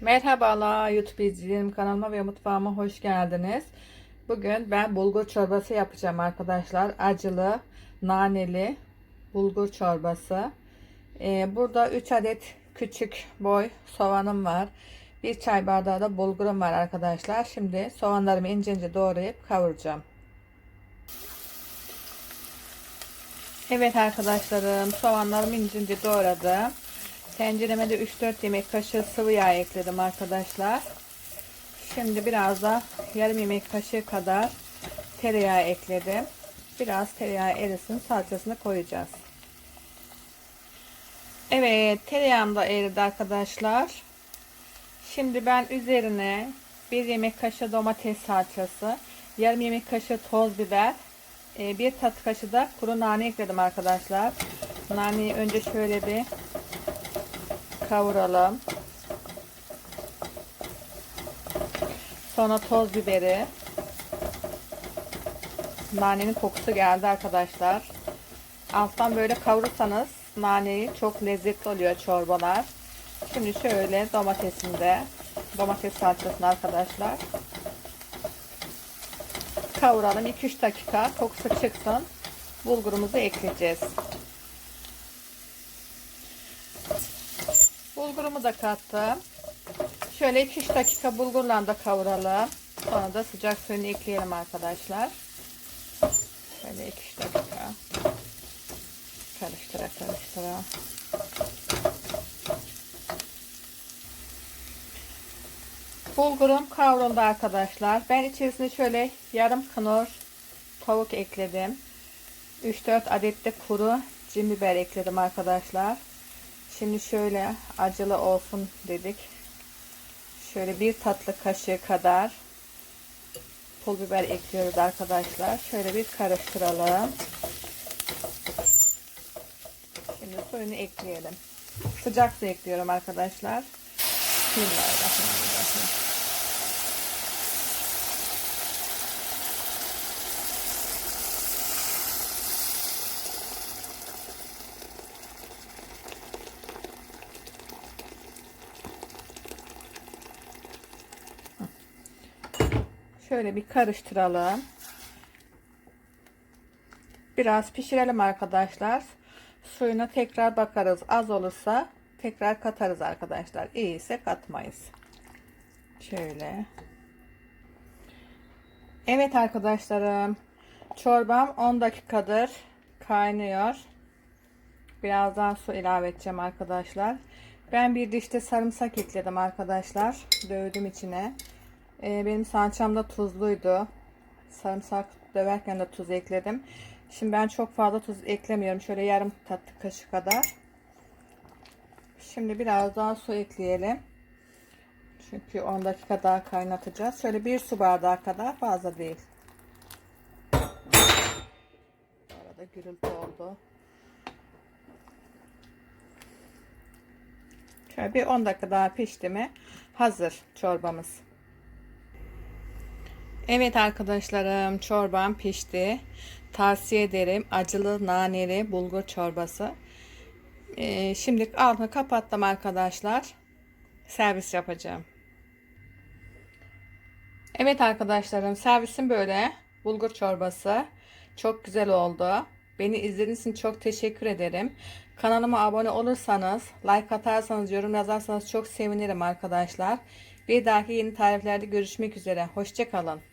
Merhabalar YouTube izleyicilerim kanalıma ve mutfağıma hoş geldiniz. Bugün ben bulgur çorbası yapacağım arkadaşlar. Acılı, naneli bulgur çorbası. Ee, burada 3 adet küçük boy soğanım var. Bir çay bardağı da bulgurum var arkadaşlar. Şimdi soğanlarımı ince ince doğrayıp kavuracağım. Evet arkadaşlarım soğanlarımı ince ince doğradım. Tencereme de 3-4 yemek kaşığı sıvı yağ ekledim arkadaşlar. Şimdi biraz da yarım yemek kaşığı kadar tereyağı ekledim. Biraz tereyağı erisin salçasını koyacağız. Evet tereyağım da eridi arkadaşlar. Şimdi ben üzerine bir yemek kaşığı domates salçası, yarım yemek kaşığı toz biber, e, bir tatlı kaşığı da kuru nane ekledim arkadaşlar. Naneyi önce şöyle bir kavuralım. Sonra toz biberi. Nanenin kokusu geldi arkadaşlar. Alttan böyle kavurursanız naneyi çok lezzetli oluyor çorbalar. Şimdi şöyle domatesini de domates salçasını arkadaşlar kavuralım 2-3 dakika kokusu çıksın bulgurumuzu ekleyeceğiz bulgurumu da kattım şöyle 2-3 dakika bulgurla da kavuralım sonra da sıcak suyunu ekleyelim arkadaşlar şöyle 2-3 dakika karıştıra karıştıra Bulgurum kavruldu arkadaşlar. Ben içerisine şöyle yarım kınor tavuk ekledim. 3-4 adet de kuru cin biber ekledim arkadaşlar. Şimdi şöyle acılı olsun dedik. Şöyle bir tatlı kaşığı kadar pul biber ekliyoruz arkadaşlar. Şöyle bir karıştıralım. Şimdi suyunu ekleyelim. Sıcak su ekliyorum arkadaşlar. Bismillahirrahmanirrahim. Şöyle bir karıştıralım. Biraz pişirelim arkadaşlar. Suyuna tekrar bakarız. Az olursa tekrar katarız arkadaşlar. İyi ise katmayız. Şöyle. Evet arkadaşlarım. Çorbam 10 dakikadır kaynıyor. Birazdan su ilave edeceğim arkadaşlar. Ben bir dişte sarımsak ekledim arkadaşlar. Dövdüm içine. Ee, benim salçam da tuzluydu. Sarımsak döverken de tuz ekledim. Şimdi ben çok fazla tuz eklemiyorum. Şöyle yarım tatlı kaşık kadar. Şimdi biraz daha su ekleyelim. Çünkü 10 dakika daha kaynatacağız. Şöyle bir su bardağı kadar fazla değil. Arada gürültü oldu. Şöyle bir 10 dakika daha pişti mi hazır çorbamız. Evet arkadaşlarım çorbam pişti. Tavsiye ederim. Acılı naneli bulgur çorbası. Ee, şimdi altını kapattım arkadaşlar. Servis yapacağım. Evet arkadaşlarım servisim böyle. Bulgur çorbası. Çok güzel oldu. Beni izlediğiniz için çok teşekkür ederim. Kanalıma abone olursanız, like atarsanız, yorum yazarsanız çok sevinirim arkadaşlar. Bir dahaki yeni tariflerde görüşmek üzere. Hoşçakalın.